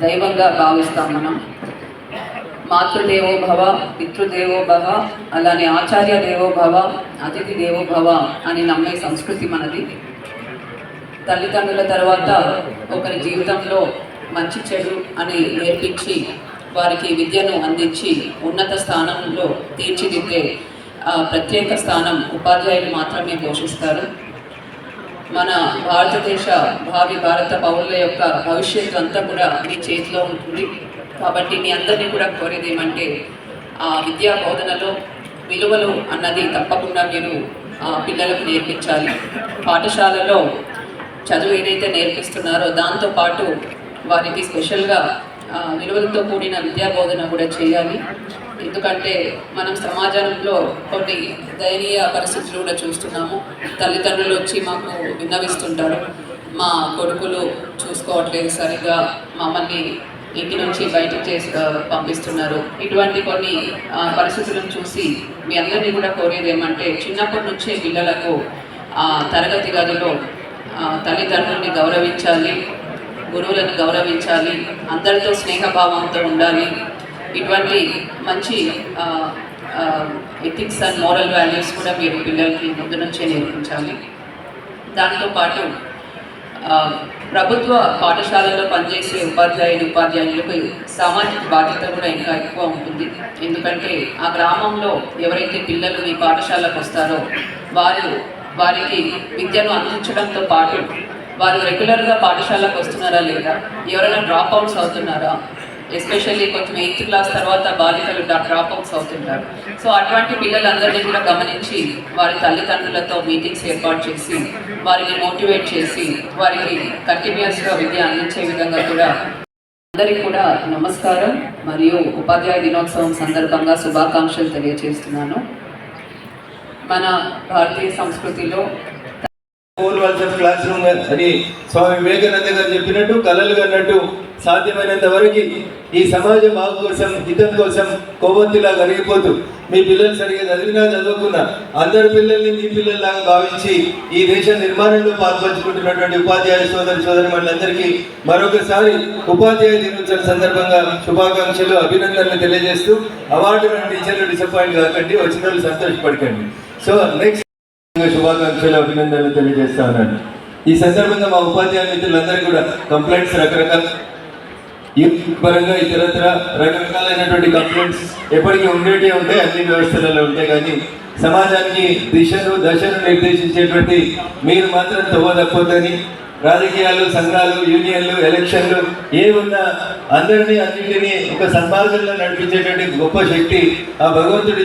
దైవంగా భావిస్తాం మనం. మాతృదేవో భవ పితృదేవో భవ అలానే ఆచార్య దేవో భవ అతిథి దేవో భవ అని నమ్మే సంస్కృతి మనది. తల్లిదండ్రుల తర్వాత ఒకరి జీవితంలో మంచి చెడు అని నేర్పించి వారికి విద్యను అందించి ఉన్నత స్థానంలో తీర్చిదిద్దే ఆ, ప్రత్యేక స్థానం ఉపాధ్యాయులు మాత్రమే పోషిస్తారు. మన భారతదేశ భావి భారత పౌరుల యొక్క భవిష్యత్తు అంతా కూడా మీ చేతిలో ఉంటుంది. కాబట్టి మీ అందరినీ కూడా కోరేది ఏమంటే ఆ విద్యా బోధనలో విలువలు అన్నది తప్పకుండా మీరు ఆ, పిల్లలకు నేర్పించాలి. పాఠశాలలో చదువు ఏదైతే నేర్పిస్తున్నారో దాంతోపాటు వారికి స్పెషల్గా విలువలతో కూడిన విద్యా బోధన కూడా చేయాలి. ఎందుకంటే మనం సమాజంలో కొన్ని దయనీయ పరిస్థితులు కూడా చూస్తున్నాము. తల్లిదండ్రులు వచ్చి మాకు విన్నవిస్తుంటారు. మా కొడుకులు చూసుకోవట్లేదు సరిగా మమ్మల్ని ఇంటి నుంచి బయటకు చేసి పంపిస్తున్నారు. ఇటువంటి కొన్ని పరిస్థితులను చూసి మీ అందరినీ కూడా కోరేది ఏమంటే చిన్నప్పటి నుంచే పిల్లలకు తరగతి గదిలో తల్లిదండ్రుల్ని గౌరవించాలి గురువులను గౌరవించాలి అందరితో స్నేహభావంతో ఉండాలి ఇటువంటి మంచి ఎథిక్స్ అండ్ మోరల్ వాల్యూస్ కూడా మీరు పిల్లలకి ముందు నుంచే నేర్పించాలి. దాంతోపాటు పాటు ప్రభుత్వ పాఠశాలలో పనిచేసే ఉపాధ్యాయులు ఉపాధ్యాయులకు సామాజిక బాధ్యత కూడా ఇంకా ఎక్కువ ఉంటుంది. ఎందుకంటే ఆ గ్రామంలో ఎవరైతే పిల్లలు మీ పాఠశాలకు వస్తారో వారు వారికి విద్యను అందించడంతో పాటు వారు రెగ్యులర్గా పాఠశాలకు వస్తున్నారా లేదా ఎవరైనా డ్రాప్ అవుట్స్ అవుతున్నారా ఎస్పెషల్లీ కొంచెం ఎయిత్ క్లాస్ తర్వాత బాలికలు డ్రాప్ అవుట్స్ అవుతుంటారు. సో అటువంటి పిల్లలందరినీ కూడా గమనించి వారి తల్లిదండ్రులతో మీటింగ్స్ ఏర్పాటు చేసి వారిని మోటివేట్ చేసి వారికి కంటిన్యూస్గా విద్య అందించే విధంగా కూడా అందరికీ కూడా నమస్కారం మరియు ఉపాధ్యాయ దినోత్సవం సందర్భంగా శుభాకాంక్షలు తెలియజేస్తున్నాను మన భారతీయ సంస్కృతిలో క్లాస్ రూమ్ అని స్వామి వివేకానంద గారు చెప్పినట్టు కలలు కన్నట్టు సాధ్యమైనంత వరకు ఈ సమాజ బాగు కోసం హితం కోసం కొవ్వొత్తిలా కరిగిపోతూ మీ పిల్లలు సరిగ్గా చదివినా చదవకున్నా అందరి పిల్లల్ని మీ పిల్లల్లాగా భావించి ఈ దేశ నిర్మాణంలో పాల్పంచుకుంటున్నటువంటి ఉపాధ్యాయ సోదరి సోదరి మనందరికీ మరొకసారి ఉపాధ్యాయ దినోత్సవం సందర్భంగా శుభాకాంక్షలు అభినందనలు తెలియజేస్తూ అవార్డు టీచర్లు డిసప్పాయింట్ కాకండి వచ్చిన వాళ్ళు సంతోషపడకండి. సో నెక్స్ట్ శుభాకాంక్షలు అభినందనలు తెలియజేస్తా ఉన్నాను. ఈ సందర్భంగా మా ఉపాధ్యాయ మిత్రులందరూ కూడా కంప్లైంట్స్ రకరకాల పరంగా ఇతరత్ర రకరకాలైనటువంటి కంప్లైంట్స్ ఎప్పటికీ ఉండేటే ఉంటాయి అన్ని వ్యవస్థలలో ఉంటాయి. కానీ సమాజానికి దిశను దశను నిర్దేశించేటువంటి మీరు మాత్రం తవ్వ తప్పొద్దని రాజకీయాలు సంఘాలు యూనియన్లు ఎలక్షన్లు ఏ ఉన్నా అందరినీ అన్నింటినీ ఒక సన్మార్గంలో నడిపించేటువంటి గొప్ప శక్తి ఆ భగవంతుడి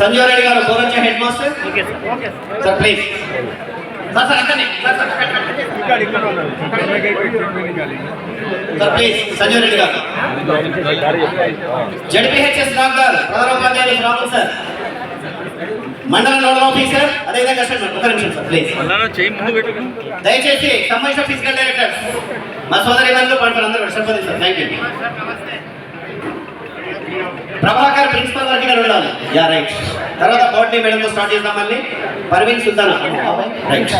సంజీవ్ రెడ్డి గారు సోరచ్చ head master? Sir. Please. Sir sir అక్కడనే sir sir sir please Sanjeev Reddy గారు. జడ్పీహెచ్ఎస్ డాక్టర్ ప్రధానోపాధ్యాయులు రాములు సార్. మండల నోడల్ ఆఫీసర్ అదేవిధంగా సార్. ఒక నిమిషం సార్ ప్లీజ్. దయచేసి కమర్షియల్ ఫిజికల్ డైరెక్టర్ మా సోదరి గారు అందరూ సార్. Thank you. ఇక్కడ ఉండాలి. Yeah right. తర్వాత బోర్డు మేడంతో స్టార్ట్ చేద్దాం మళ్ళీ. పర్వీన్ సుల్తానా. రైట్.